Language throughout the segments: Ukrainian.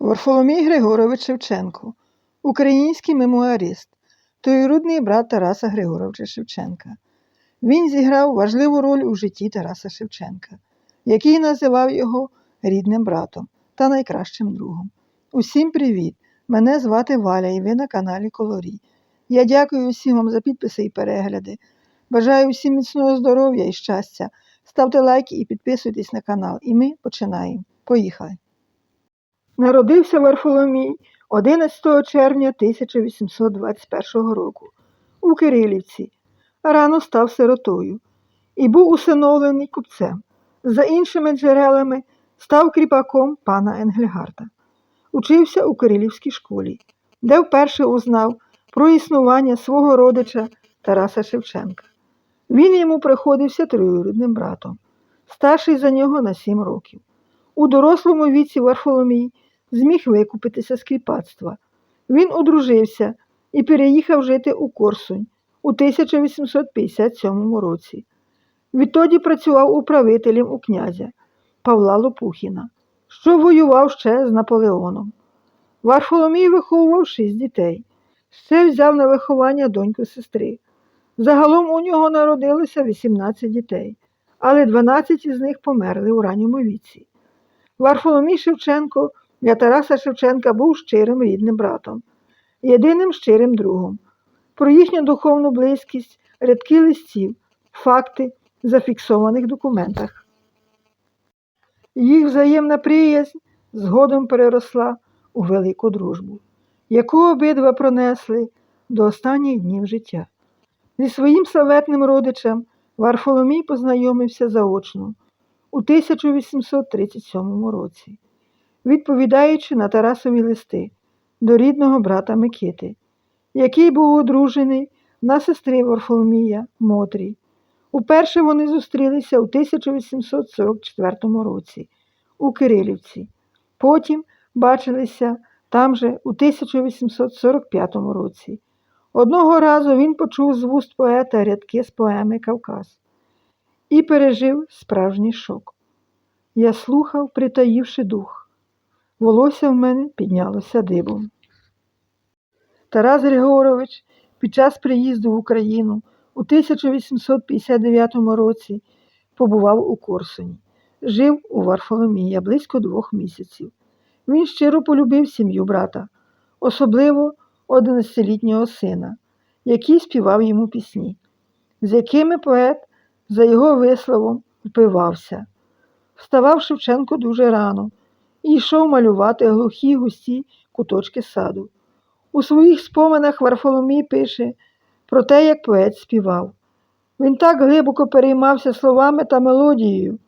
Варфоломій Григорович Шевченко, український мемуарист, троюрідний брат Тараса Григоровича Шевченка. Він зіграв важливу роль у житті Тараса Шевченка, який називав його рідним братом та найкращим другом. Усім привіт! Мене звати Валя і ви на каналі Колорій. Я дякую усім вам за підписи і перегляди. Бажаю усім міцного здоров'я і щастя. Ставте лайки і підписуйтесь на канал. І ми починаємо. Поїхали! Народився Варфоломій 11 червня 1821 року у Кирилівці. Рано став сиротою і був усиновлений купцем. За іншими джерелами став кріпаком пана Енгельгарта. Учився у Кирилівській школі, де вперше узнав про існування свого родича Тараса Шевченка. Він йому приходився троюрідним братом, старший за нього на сім років. У дорослому віці Варфоломій зміг викупитися з кріпацтва. Він одружився і переїхав жити у Корсунь у 1857 році. Відтоді працював управителем у князя Павла Лопухіна, що воював ще з Наполеоном. Варфоломій виховував шість дітей, ще взяв на виховання доньку сестри. Загалом у нього народилося 18 дітей, але 12 із них померли у ранньому віці. Варфоломій Шевченко для Тараса Шевченка був щирим рідним братом, єдиним щирим другом. Про їхню духовну близькість рядки листів, факти в зафіксованих документах. Їх взаємна приязнь згодом переросла у велику дружбу, яку обидва пронесли до останніх днів життя. Зі своїм славетним родичем Варфоломій познайомився заочно у 1837 році, відповідаючи на Тарасові листи до рідного брата Микити, який був одружений на сестри Варфоломія Мотрій. Уперше вони зустрілися у 1844 році у Кирилівці. Потім бачилися там же у 1845 році. Одного разу він почув з вуст поета рядки з поеми Кавказ і пережив справжній шок. Я слухав, притаївши дух. Волосся в мене піднялося дибом. Тарас Григорович під час приїзду в Україну у 1859 році побував у Корсуні, жив у Варфоломія близько двох місяців. Він щиро полюбив сім'ю брата, особливо 11-літнього сина, який співав йому пісні, з якими поет, за його висловом, впивався. Вставав Шевченко дуже рано і йшов малювати глухі густі куточки саду. У своїх споминах Варфоломій пише про те, як поет співав. Він так глибоко переймався словами та мелодією,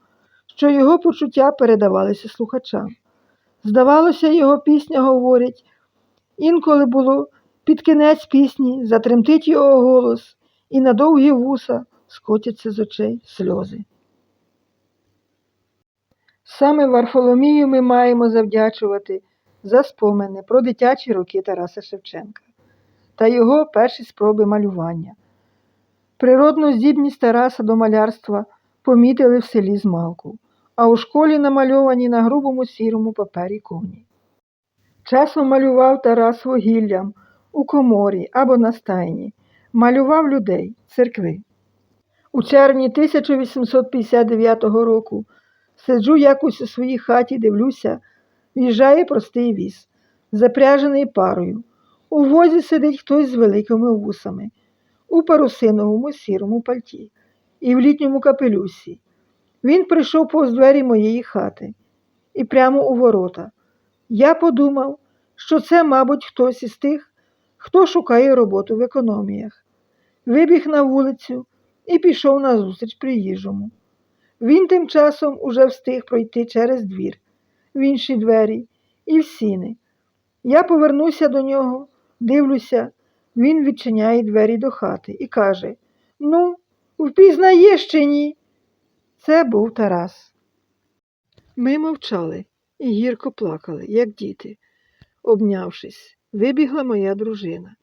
що його почуття передавалися слухачам. Здавалося, його пісня говорить, інколи було під кінець пісні затремтить його голос, і на довгі вуса скотяться з очей сльози. Саме Варфоломію ми маємо завдячувати за спомини про дитячі роки Тараса Шевченка та його перші спроби малювання. Природну здібність Тараса до малярства помітили в селі Змалку, а у школі намальовані на грубому сірому папері коні. Часом малював Тарас вугіллям у коморі або на стайні, малював людей, церкви. У червні 1859 року сиджу якось у своїй хаті, дивлюся, в'їжджає простий віз, запряжений парою. У возі сидить хтось з великими вусами, у парусиновому сірому пальті і в літньому капелюсі. Він прийшов повз двері моєї хати і прямо у ворота. Я подумав, що це, мабуть, хтось із тих, хто шукає роботу в економіях. Вибіг на вулицю і пішов назустріч приїжджому. Він тим часом уже встиг пройти через двір, в інші двері і в сіни. Я повернуся до нього, дивлюся, він відчиняє двері до хати і каже Ну, впізнаєш чи ні? Це був Тарас. Ми мовчали і гірко плакали, як діти. Обнявшись, вибігла моя дружина,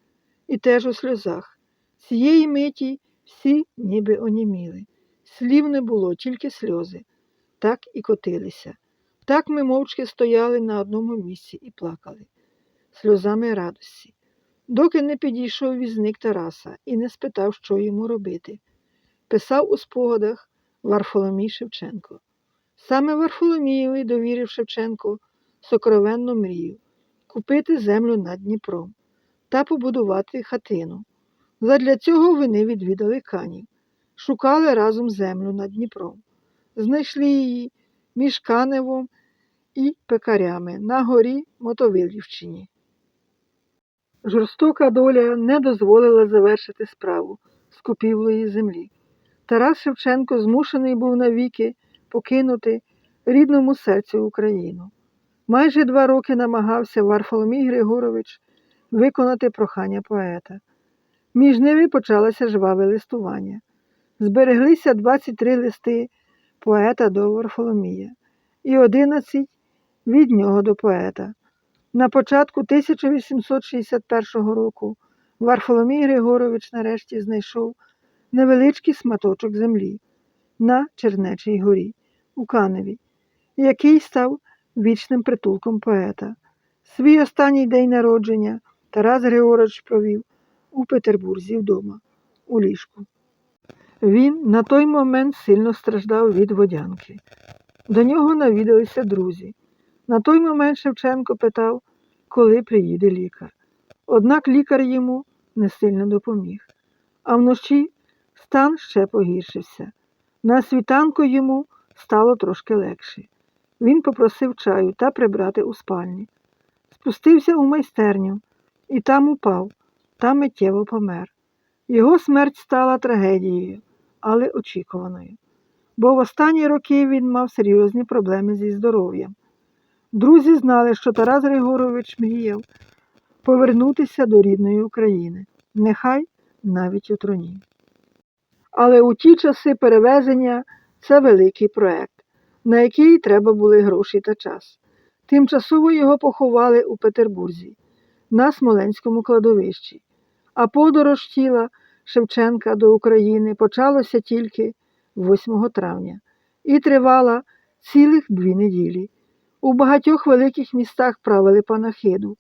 і теж у сльозах. Цієї миті всі ніби оніміли. Слів не було, тільки сльози, так і котилися. Так ми мовчки стояли на одному місці і плакали, сльозами радості, доки не підійшов візник Тараса і не спитав, що йому робити. Писав у спогадах Варфоломій Шевченко. Саме Варфоломієві довірив Шевченко сокровенну мрію купити землю над Дніпром та побудувати хатину. Задля цього вони відвідали канів, шукали разом землю над Дніпром. Знайшли її між Каневом і пекарями на горі Мотовилівщині. Жорстока доля не дозволила завершити справу з купівлеї землі. Тарас Шевченко змушений був навіки покинути рідному серцю Україну. Майже два роки намагався Варфоломій Григорович виконати прохання поета. Між ними почалося жваве листування. Збереглися 23 листи поета до Варфоломія і 11 від нього до поета. На початку 1861 року Варфоломій Григорович нарешті знайшов невеличкий сматочок землі на Чернечій горі у Каневі, який став вічним притулком поета. Свій останній день народження Тарас Григорович провів у Петербурзі вдома, у ліжку. Він на той момент сильно страждав від водянки. До нього навідалися друзі. На той момент Шевченко питав, коли приїде лікар. Однак лікар йому не сильно допоміг. А вночі стан ще погіршився. На світанку йому стало трошки легше. Він попросив чаю та прибрати у спальні. Спустився у майстерню і там упав, та миттєво помер. Його смерть стала трагедією, але очікуваною, бо в останні роки він мав серйозні проблеми зі здоров'ям. Друзі знали, що Тарас Григорович мріяв повернутися до рідної України, нехай навіть у троні. Але у ті часи перевезення це великий проект, на який треба були гроші та час. Тимчасово його поховали у Петербурзі, на Смоленському кладовищі, а подорож тіла Шевченка до України почалося тільки 8 травня і тривала цілих дві неділі. У багатьох великих містах правили панахиду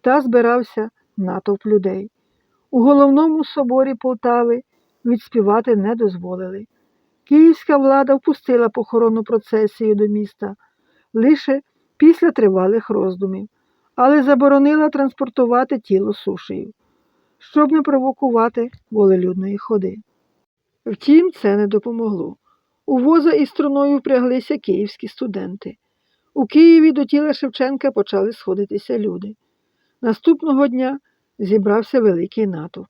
та збирався натовп людей. У головному соборі Полтави відспівати не дозволили. Київська влада впустила похоронну процесію до міста лише після тривалих роздумів, але заборонила транспортувати тіло сушею, щоб не провокувати волелюдної ходи. Втім, це не допомогло. У воза із струною впряглися київські студенти. У Києві до тіла Шевченка почали сходитися люди. Наступного дня зібрався великий натовп.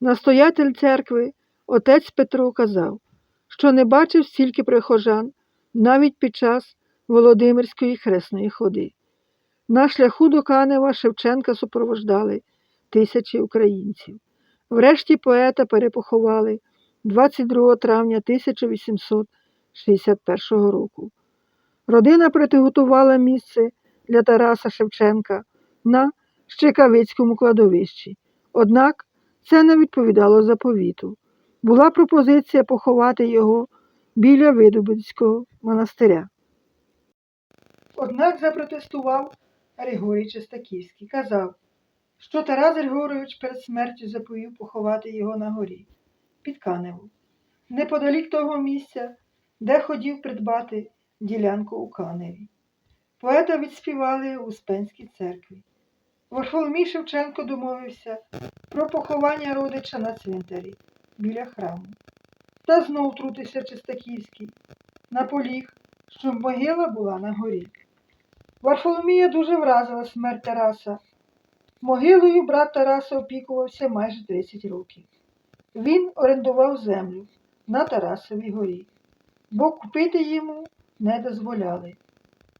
Настоятель церкви, отець Петро, казав, що не бачив стільки прихожан навіть під час Володимирської хресної ходи. На шляху до Канева Шевченка супровождали тисячі українців. Врешті поета перепоховали 22 травня 1861 року. Родина приготувала місце для Тараса Шевченка на Щекавицькому кладовищі. Однак це не відповідало заповіту. Була пропозиція поховати його біля Видобицького монастиря. Однак запротестував Григорій Чистаківський. Казав, що Тарас Григорович перед смертю заповів поховати його на горі під Каневу, неподалік того місця, де хотів придбати ділянку у Каневі. Поета відспівали у Успенській церкві. Варфоломій Шевченко домовився про поховання родича на цвинтарі біля храму. Та знов трутився Чистаківський, наполіг, щоб могила була на горі. Варфоломія дуже вразила смерть Тараса. Могилою брат Тараса опікувався майже 30 років. Він орендував землю на Тарасовій горі, бо купити йому не дозволяли.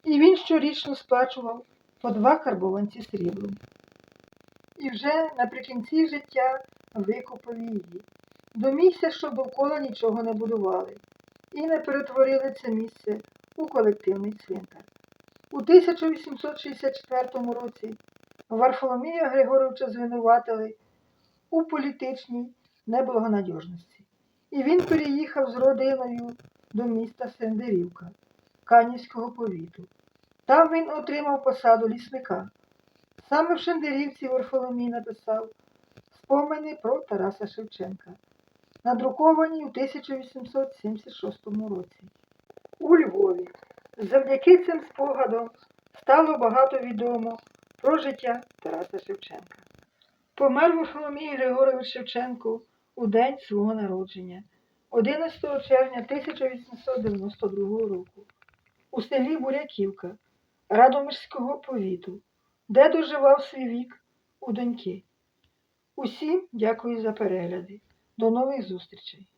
І він щорічно сплачував по два карбованці сріблом. І вже наприкінці життя викупив її. Домігся, щоб довкола нічого не будували, і не перетворили це місце у колективний цвинтар. У 1864 році Варфоломія Григоровича звинуватили у політичній неблагонадіжності, і він переїхав з родиною до міста Сендерівка Канівського повіту. Там він отримав посаду лісника. Саме в Шендерівці Варфоломій написав спомини про Тараса Шевченка, надруковані у 1876 році. У Львові. Завдяки цим спогадам стало багато відомо про життя Тараса Шевченка. Помер Варфоломій Григорович Шевченко у день свого народження, 11 червня 1892 року, у селі Буряківка Радомирського повіту, де доживав свій вік у доньки. Усім дякую за перегляди. До нових зустрічей!